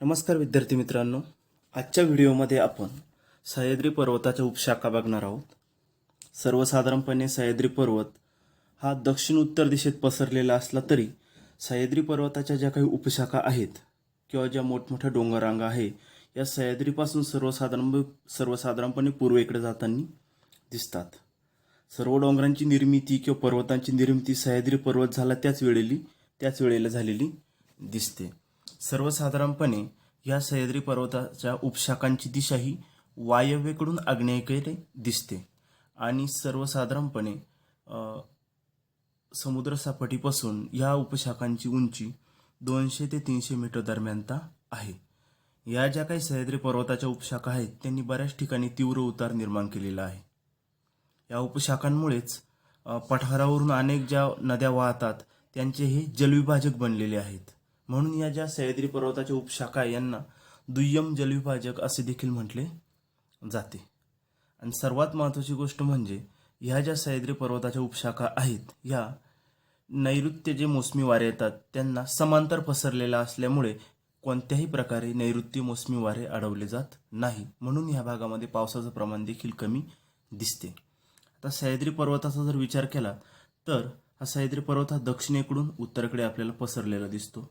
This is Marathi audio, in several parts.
नमस्कार विद्यार्थी मित्रांनो. आजच्या व्हिडिओमध्ये आपण सह्याद्री पर्वताच्या उपशाखा बघणार आहोत. सर्वसाधारणपणे सह्याद्री पर्वत हा दक्षिण उत्तर दिशेत पसरलेला असला तरी सह्याद्री पर्वताच्या ज्या काही उपशाखा आहेत किंवा ज्या मोठमोठ्या डोंगररांगा आहे या सह्याद्रीपासून सर्वसाधारण सर्वसाधारणपणे पूर्वेकडे जाताना दिसतात. सर्व डोंगरांची निर्मिती किंवा पर्वतांची निर्मिती सह्याद्री पर्वत झाला त्याच वेळेली त्याच वेळेला झालेली दिसते. सर्वसाधारणपणे या सह्याद्री पर्वताच्या उपशाखांची दिशा ही वायव्येकडून आग्नेयेकडे दिसते. आणि सर्वसाधारणपणे अ, समुद्रसपाटीपासून या उपशाखांची उंची दोनशे ते तीनशे मीटर दरम्यानता आहे. या ज्या काही सह्याद्री पर्वताच्या उपशाखा आहेत त्यांनी बऱ्याच ठिकाणी तीव्र उतार निर्माण केलेला आहे. या उपशाखांमुळेच पठारावरून अनेक ज्या नद्या वाहतात त्यांचे हे जलविभाजक बनलेले आहेत. म्हणून या ज्या सह्याद्री पर्वताच्या उपशाखा यांना दुय्यम जलविभाजक असे देखील म्हटले जाते. आणि सर्वात महत्त्वाची गोष्ट म्हणजे ह्या ज्या सह्याद्री पर्वताच्या उपशाखा आहेत या नैऋत्य जे मोसमी वारे येतात त्यांना समांतर पसरलेला असल्यामुळे कोणत्याही प्रकारे नैऋत्य मोसमी वारे अडवले जात नाही. म्हणून ह्या भागामध्ये पावसाचं प्रमाण देखील कमी दिसते. आता सह्याद्री पर्वताचा जर विचार केला तर हा सह्याद्री पर्वत हा दक्षिणेकडून उत्तरेकडे आपल्याला पसरलेला दिसतो.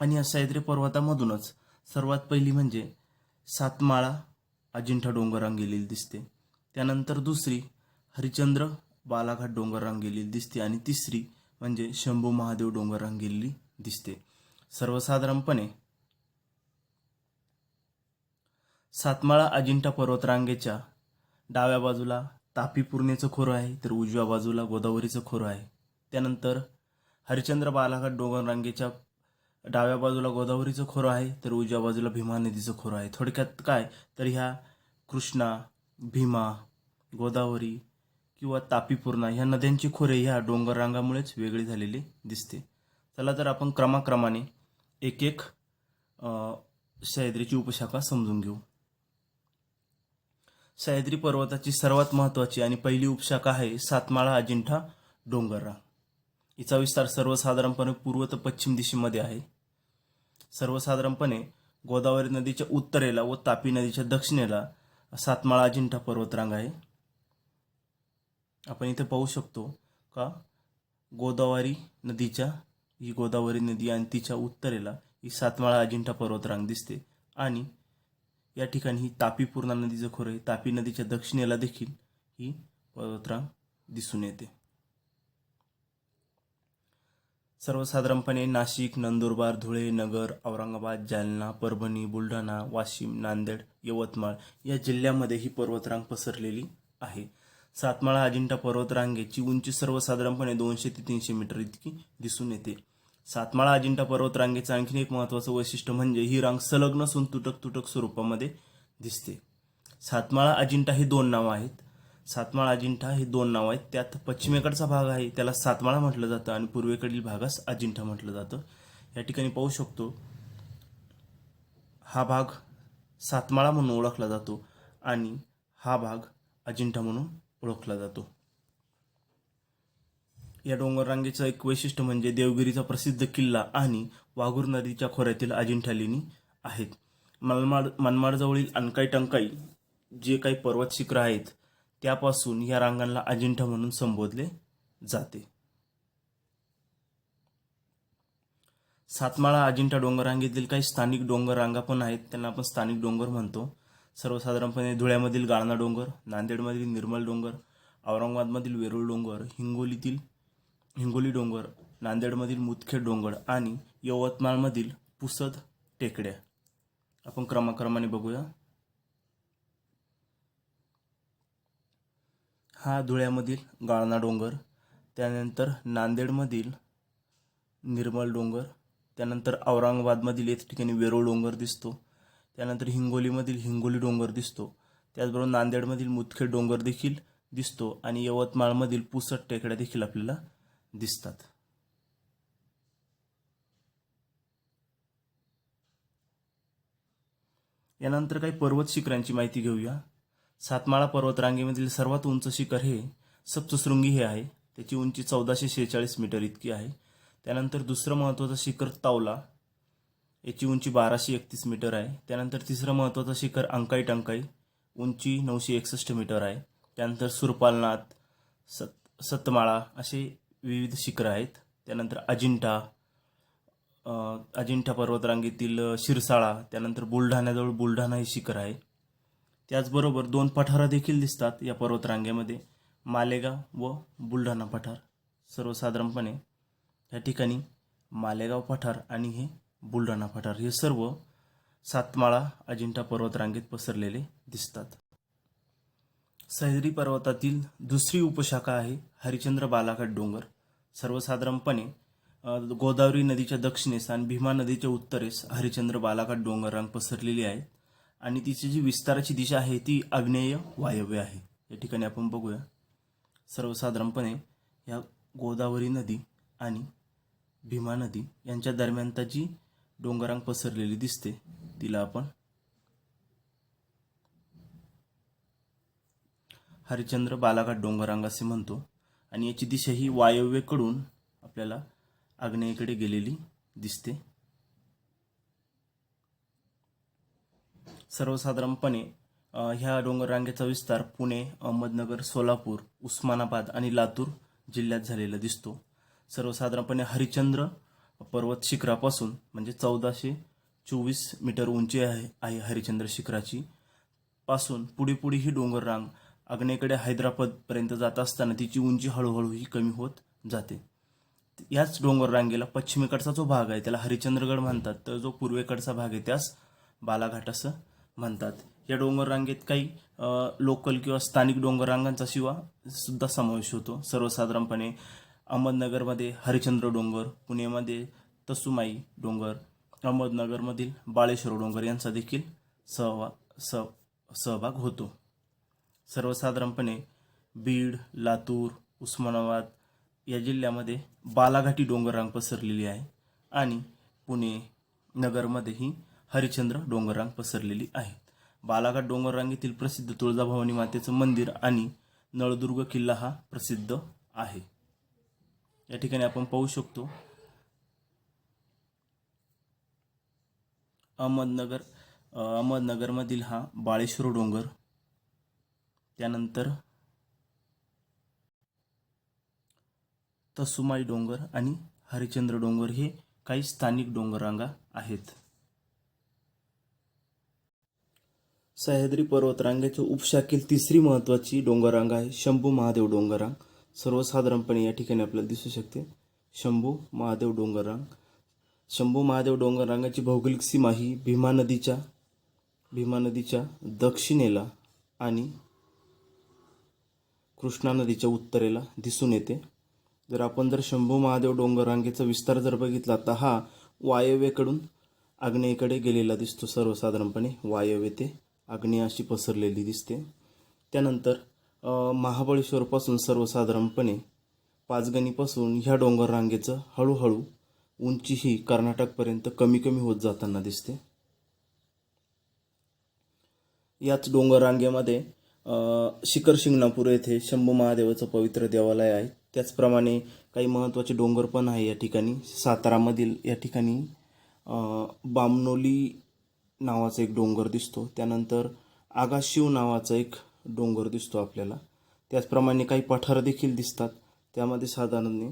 आणि या सह्याद्री पर्वतामधूनच सर्वात पहिली म्हणजे सातमाळा अजिंठा डोंगररांग गेलेली दिसते. त्यानंतर दुसरी हरिचंद्र बालाघाट डोंगररांग गेलेली दिसते आणि तिसरी म्हणजे शंभू महादेव डोंगररांग गेलेली दिसते. सर्वसाधारणपणे सातमाळा अजिंठा पर्वतरांगेच्या डाव्या बाजूला तापी पूर्णेचं खोरं आहे तर उजव्या बाजूला गोदावरीचं खोरं आहे. त्यानंतर हरिचंद्र बालाघाट डोंगररांगेच्या डाव्या बाजूला गोदावरीचं खोरं आहे तर उजव्या बाजूला भीमा नदीचं खोरं आहे. थोडक्यात काय? तर ह्या कृष्णा भीमा गोदावरी किंवा तापीपूर्णा ह्या नद्यांची खोरे ह्या डोंगररांगामुळेच वेगळी झालेली दिसते. चला तर आपण क्रमाक्रमाने एक एक सह्याद्रीची उपशाखा समजून घेऊ. सह्याद्री पर्वताची सर्वात महत्त्वाची आणि पहिली उपशाखा आहे सातमाळा अजिंठा डोंगररांग. हिचा विस्तार सर्वसाधारणपणे पूर्व तर पश्चिम दिशेमध्ये आहे. सर्वसाधारणपणे गोदावरी नदीच्या उत्तरेला व तापी नदीच्या दक्षिणेला सातमाळा अजिंठा पर्वतरांग आहे. आपण इथे पाहू शकतो का? गोदावरी नदीच्या ही गोदावरी नदी आणि तिच्या उत्तरेला ही सातमाळा अजिंठा पर्वतरांग दिसते. आणि या ठिकाणी ही तापी पूर्णा नदीचं खोरं आहे. तापी नदीच्या दक्षिणेला देखील ही पर्वतरांग दिसून येते. सर्वसाधारणपणे नाशिक नंदुरबार धुळे नगर औरंगाबाद जालना परभणी बुलढाणा वाशिम नांदेड यवतमाळ या जिल्ह्यामध्ये ही पर्वतरांग पसरलेली आहे. सातमाळा अजिंठा पर्वतरांगेची उंची सर्वसाधारणपणे दोनशे ते तीनशे मीटर इतकी दिसून येते. सातमाळा अजिंठा पर्वतरांगेचं आणखीन एक महत्त्वाचं वैशिष्ट्य म्हणजे ही रांग संलग्न असून तुटक तुटक स्वरूपामध्ये दिसते. सातमाळा अजिंठा ही दोन नावं आहेत. सातमाळा अजिंठा हे दोन नावं आहेत. त्यात पश्चिमेकडचा भाग आहे त्याला सातमाळा म्हटलं जातं आणि पूर्वेकडील भागास अजिंठा म्हटलं जातं. या ठिकाणी पाहू शकतो. हा भाग सातमाळा म्हणून ओळखला जातो आणि हा भाग अजिंठा म्हणून ओळखला जातो. या डोंगररांगेचं एक वैशिष्ट्य म्हणजे देवगिरीचा प्रसिद्ध किल्ला आणि वाघूर नदीच्या खोऱ्यातील अजिंठा लेणी आहेत. मनमाड मनमाडजवळील अनकाई टंकाई जे काही पर्वत शिखरं आहेत त्यापासून या रांगांना अजिंठा म्हणून संबोधले जाते. सातमाळा अजिंठा डोंगर रांगेतील काही स्थानिक डोंगर रांगा पण आहेत त्यांना आपण स्थानिक डोंगर म्हणतो. सर्वसाधारणपणे धुळ्यामधील गाळणा डोंगर नांदेडमधील निर्मल डोंगर औरंगाबादमधील वेरूळ डोंगर हिंगोलीतील हिंगोली डोंगर नांदेडमधील मुतखेड डोंगर आणि यवतमाळमधील पुसद टेकड्या. आपण क्रमाक्रमाने बघूया. हा धुळ्यामधील गाळणा डोंगर त्यानंतर नांदेडमधील निर्मल डोंगर त्यानंतर औरंगाबादमधील येथे ठिकाणी वेरूळ डोंगर दिसतो त्यानंतर हिंगोलीमधील हिंगोली डोंगर दिसतो त्याचबरोबर नांदेडमधील मुतखेड डोंगर देखील दिसतो आणि यवतमाळमधील पुसट टेकड्या देखील आपल्याला दिसतात. यानंतर काही पर्वत शिखरांची माहिती घेऊया. सातमाळा पर्वतरांगेमधील सर्वात उंच शिखर हे सप्तशृंगी हे आहे. त्याची उंची चौदाशे शेहेचाळीस मीटर इतकी आहे. त्यानंतर दुसरं महत्त्वाचं शिखर तावला. याची उंची बाराशे एकतीस मीटर आहे. त्यानंतर तिसरं महत्त्वाचं शिखर अंकाई टंकाई. उंची नऊशे एकसष्ट मीटर आहे. त्यानंतर सुरपालनाथ सत सतमाळा असे विविध शिखरं आहेत. त्यानंतर अजिंठा अजिंठा पर्वतरांगेतील शिरसाळा. त्यानंतर बुलढाण्याजवळ बुलढाणा हे शिखर आहे. त्याचबरोबर दोन पठारं देखील दिसतात या पर्वतरांगेमध्ये. मालेगाव व बुलढाणा पठार. सर्वसाधारणपणे या ठिकाणी मालेगाव पठार आणि हे बुलढाणा पठार हे सर्व सातमाळा अजिंठा पर्वतरांगेत पसरलेले दिसतात. सह्याद्री पर्वतातील दुसरी उपशाखा आहे हरिचंद्र बालाघाट डोंगर. सर्वसाधारणपणे गोदावरी नदीच्या दक्षिणेस आणि भीमा नदीच्या उत्तरेस हरिचंद्र बालाघाट डोंगर रांग पसरलेली आहेत. आणि तिची जी विस्ताराची दिशा आहे ती आग्नेय वायव्य आहे. या ठिकाणी आपण बघूया. सर्वसाधारणपणे या गोदावरी नदी आणि भीमा नदी यांच्या दरम्यानता जी डोंगरांग पसरलेली दिसते. तिला आपण हरिचंद्र बालाघाट डोंगरांग असे म्हणतो. आणि याची दिशा ही वायव्येकडून आपल्याला आग्नेयेकडे गेलेली दिसते. सर्वसाधारणपणे ह्या डोंगररांगेचा विस्तार पुणे अहमदनगर सोलापूर उस्मानाबाद आणि लातूर जिल्ह्यात झालेला दिसतो. सर्वसाधारणपणे हरिश्चंद्र पर्वत शिखरापासून म्हणजे चौदाशे चोवीस मीटर उंची आहे आहे हरिश्चंद्र शिखराची पासून पुढे पुढे ही डोंगररांग आग्नेकडे हैदराबादपर्यंत जात असताना तिची उंची हळूहळू ही कमी होत जाते. याच डोंगररांगेला पश्चिमेकडचा जो भाग आहे त्याला हरिश्चंद्रगड म्हणतात. तर जो पूर्वेकडचा भाग आहे त्यास बालाघाट असं म्हणतात. या डोंगररांगेत काही लोकल किंवा स्थानिक डोंगररांगांचा शिवा सुद्धा समावेश होतो. सर्वसाधारणपणे अहमदनगरमध्ये हरिश्चंद्र डोंगर पुणेमध्ये तसुमाई डोंगर अहमदनगरमधील बाळेश्वर डोंगर यांचा देखील सहवा सह सहभाग होतो. सर्वसाधारणपणे बीड लातूर उस्मानाबाद या जिल्ह्यामध्ये बालाघाटी डोंगररांग पसरलेली आहे आणि पुणे नगरमध्येही हरिश्चंद्र डोंगररांग पसरलेली आहे बालाघाट डोंगररांगेतील प्रसिद्ध तुळजाभवानी मातेचं मंदिर आणि नळदुर्ग किल्ला हा प्रसिद्ध आहे. या ठिकाणी आपण पाहू शकतो अहमदनगर अहमदनगरमधील हा बाळेश्वर डोंगर त्यानंतर तसुमाई डोंगर आणि हरिश्चंद्र डोंगर हे काही स्थानिक डोंगररांगा आहेत. सह्याद्री पर्वतरांगेच्या उपशाखेल तिसरी महत्त्वाची डोंगररांग आहे शंभू महादेव डोंगररांग. सर्वसाधारणपणे या ठिकाणी आपल्याला दिसू शकते शंभू महादेव डोंगररांग. शंभू महादेव डोंगररांगाची भौगोलिक सीमा ही भीमा नदीच्या भीमा नदीच्या दक्षिणेला आणि कृष्णा नदीच्या उत्तरेला दिसून येते. जर आपण जर शंभू महादेव डोंगररांगेचा विस्तार जर बघितला तर हा वायव्येकडून आग्नेयेकडे गेलेला दिसतो सर्वसाधारणपणे वायव्य ते आग्नेय अशी पसरलेली दिसते. त्यानंतर महाबळेश्वरपासून सर्वसाधारणपणे पाचगणीपासून ह्या डोंगर रांगेचं हळूहळू उंची ही कर्नाटकपर्यंत कमी कमी होत जाताना दिसते. याच डोंगर रांगेमध्ये शिखर शिंगणापूर येथे शंभू महादेवाचं पवित्र देवालय आहे. त्याचप्रमाणे काही महत्त्वाचे डोंगर पण आहे या ठिकाणी. सातारामधील या ठिकाणी बामनोली नावाचा एक डोंगर दिसतो. त्यानंतर आगाशिव नावाचा एक डोंगर दिसतो आपल्याला. त्याचप्रमाणे काही पठार देखील दिसतात. त्यामध्ये साधारणने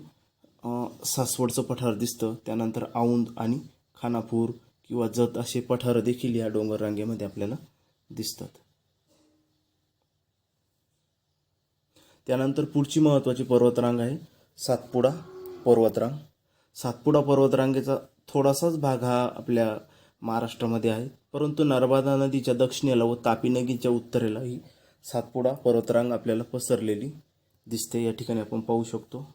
सासवडचं पठार दिसतं. त्यानंतर औंद आणि खानापूर किंवा जत असे पठार देखील या डोंगर रांगेमध्ये आपल्याला दिसतात. त्यानंतर पुढची महत्त्वाची पर्वतरांग आहे सातपुडा पर्वतरांग. सातपुडा पर्वतरांगेचा थोडासाच भाग हा आपल्या महाराष्ट्रामध्ये आहे. परंतु नर्मदा नदीच्या दक्षिणेला व तापी नदीच्या उत्तरेला ही सातपुडा पर्वतरांग आपल्याला पसरलेली दिसते. या ठिकाणी आपण पाहू शकतो.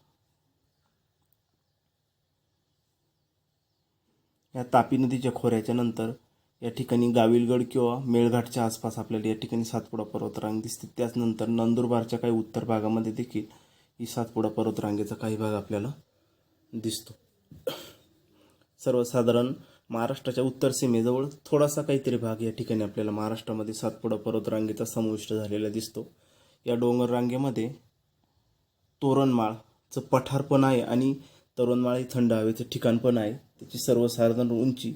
या तापी नदीच्या खोऱ्याच्या नंतर या ठिकाणी गाविलगड किंवा मेळघाटच्या आसपास आपल्याला या ठिकाणी सातपुडा पर्वतरांग दिसते. त्याचनंतर नंदुरबारच्या काही उत्तर भागामध्ये देखील ही सातपुडा पर्वतरांगेचा काही भाग आपल्याला दिसतो. सर्वसाधारण महाराष्ट्राच्या उत्तर सीमेजवळ थोडासा काहीतरी भाग या ठिकाणी आपल्याला महाराष्ट्रामध्ये सातपुडा पर्वतरांगेचा समाविष्ट झालेला दिसतो. या डोंगर रांगेमध्ये तोरणमाळचं पठार पण आहे आणि तोरणमाळ हे थंड हवेचं ठिकाण पण आहे. त्याची सर्वसाधारण उंची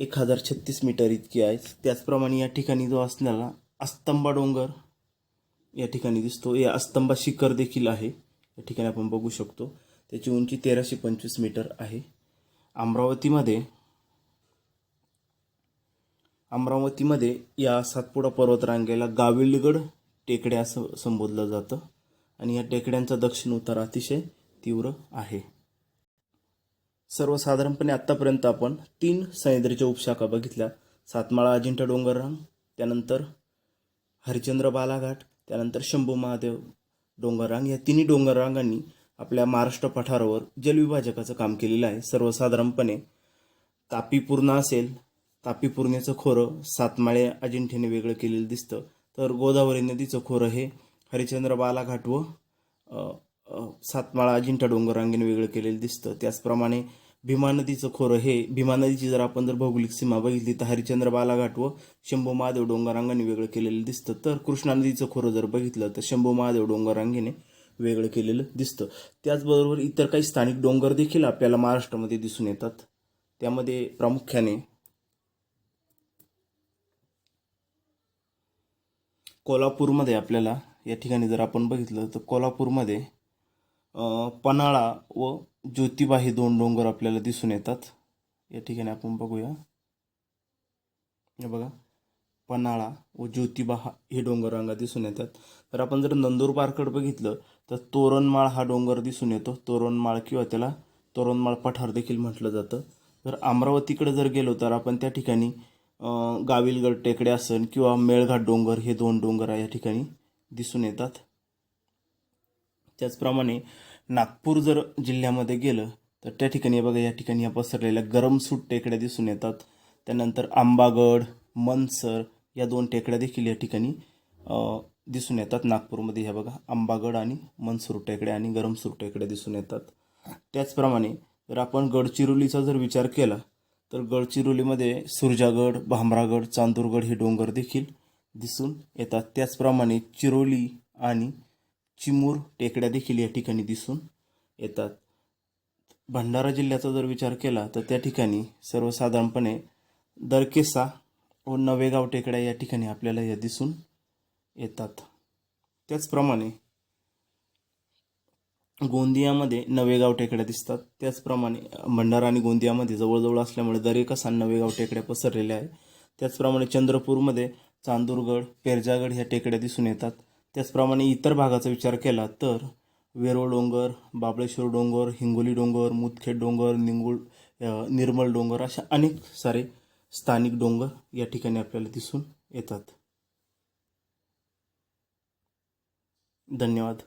एक हजार छत्तीस मीटर इतकी आहे. त्याचप्रमाणे या ठिकाणी जो असणारा अस्तंबा डोंगर या ठिकाणी दिसतो. या अस्तंबा शिखर देखील आहे. या ठिकाणी आपण बघू शकतो. त्याची उंची तेराशे पंचवीस मीटर आहे. अमरावतीमध्ये अमरावतीमध्ये या सातपुडा पर्वतरांगेला गाविलगड टेकड्या असं संबोधलं जातं आणि या टेकड्यांचा दक्षिण उतार अतिशय तीव्र आहे. सर्वसाधारणपणे आत्तापर्यंत आपण तीन सह्याद्रीच्या उपशाखा बघितल्या. सातमाळा अजिंठा डोंगररांग त्यानंतर हरिचंद्र बालाघाट त्यानंतर शंभू महादेव डोंगररांग. या तिन्ही डोंगररांगांनी आपल्या महाराष्ट्र पठारावर जलविभाजकाचं काम केलेलं आहे. सर्वसाधारणपणे तापी पूर्ण असेल तापी पूर्णेचं खोरं सातमाळे अजिंठ्याने वेगळं केलेलं दिसतं. तर गोदावरी नदीचं खोरं हे हरिश्चंद्र बालाघाट व सातमाळा अजिंठा डोंगररांगेने वेगळं केलेलं दिसतं. त्याचप्रमाणे भीमा नदीचं खोरं हे भीमा नदीची जर आपण जर भौगोलिक सीमा बघितली तर हरिचंद्र बालाघाट व शंभू महादेव डोंगररांगाने वेगळं केलेलं दिसतं. तर कृष्णा नदीचं खोरं जर बघितलं तर शंभू महादेव डोंगररांगेने वेगळं केलेलं दिसतं. त्याचबरोबर इतर काही स्थानिक डोंगर देखील आपल्याला महाराष्ट्रामध्ये दिसून येतात. त्यामध्ये प्रामुख्याने कोल्हापूरमध्ये आपल्याला या ठिकाणी जर आपण बघितलं तर कोल्हापूरमध्ये पन्हाळा व ज्योतिबा हे दोन डोंगर आपल्याला दिसून येतात. या ठिकाणी आपण बघूया. हे बघा. पन्हाळा व ज्योतिबा हा हे डोंगररांगा दिसून येतात. तर आपण जर नंदुरबारकडे बघितलं तर तोरणमाळ हा डोंगर दिसून येतो. तोरणमाळ किंवा त्याला तोरणमाळ पठार देखील म्हटलं जातं. तर अमरावतीकडे जर गेलो तर आपण त्या ठिकाणी गाविलगड टेकडे असन किंवा मेळघाट डोंगर हे दोन डोंगर या ठिकाणी दिसून येतात. त्याचप्रमाणे नागपूर जर जिल्ह्यामध्ये गेलं तर त्या ठिकाणी बघा या ठिकाणी या पसरलेल्या गरमसूट टेकड्या दिसून येतात. त्यानंतर आंबागड मनसर या दोन टेकड्या देखील या ठिकाणी दिसून येतात. नागपूरमध्ये ह्या बघा आंबागड आणि मनसूर टेकड्या आणि गरमसूर टेकड्या दिसून येतात. त्याचप्रमाणे जर आपण गडचिरोलीचा जर विचार केला तर गडचिरोलीमध्ये सुरजागड भामरागड चांदूरगड हे डोंगर देखील दिसून येतात. त्याचप्रमाणे चिरोली आणि चिमूर टेकड्या देखील या ठिकाणी दिसून येतात. भंडारा जिल्ह्याचा जर विचार केला तर त्या ठिकाणी सर्वसाधारणपणे दरकेसा व नवेगाव टेकड्या या ठिकाणी आपल्याला या दिसून येतात. त्याचप्रमाणे गोंदियामध्ये नवेगाव टेकड्या दिसतात. त्याचप्रमाणे भंडारा आणि गोंदियामध्ये जवळजवळ असल्यामुळे दरेकसा नवेगाव टेकड्या पसरलेल्या आहे त्याचप्रमाणे चंद्रपूरमध्ये चांदूरगड पेरजागड ह्या टेकड्या दिसून येतात. त्याचप्रमाणे इतर भागाचा विचार केला तर वेरूळ डोंगर बाबळेश्वर डोंगर हिंगोली डोंगर मुतखेड डोंगर निंगुळ निर्मल डोंगर अशा अनेक सारे स्थानिक डोंगर या ठिकाणी आपल्याला दिसून येतात. धन्यवाद.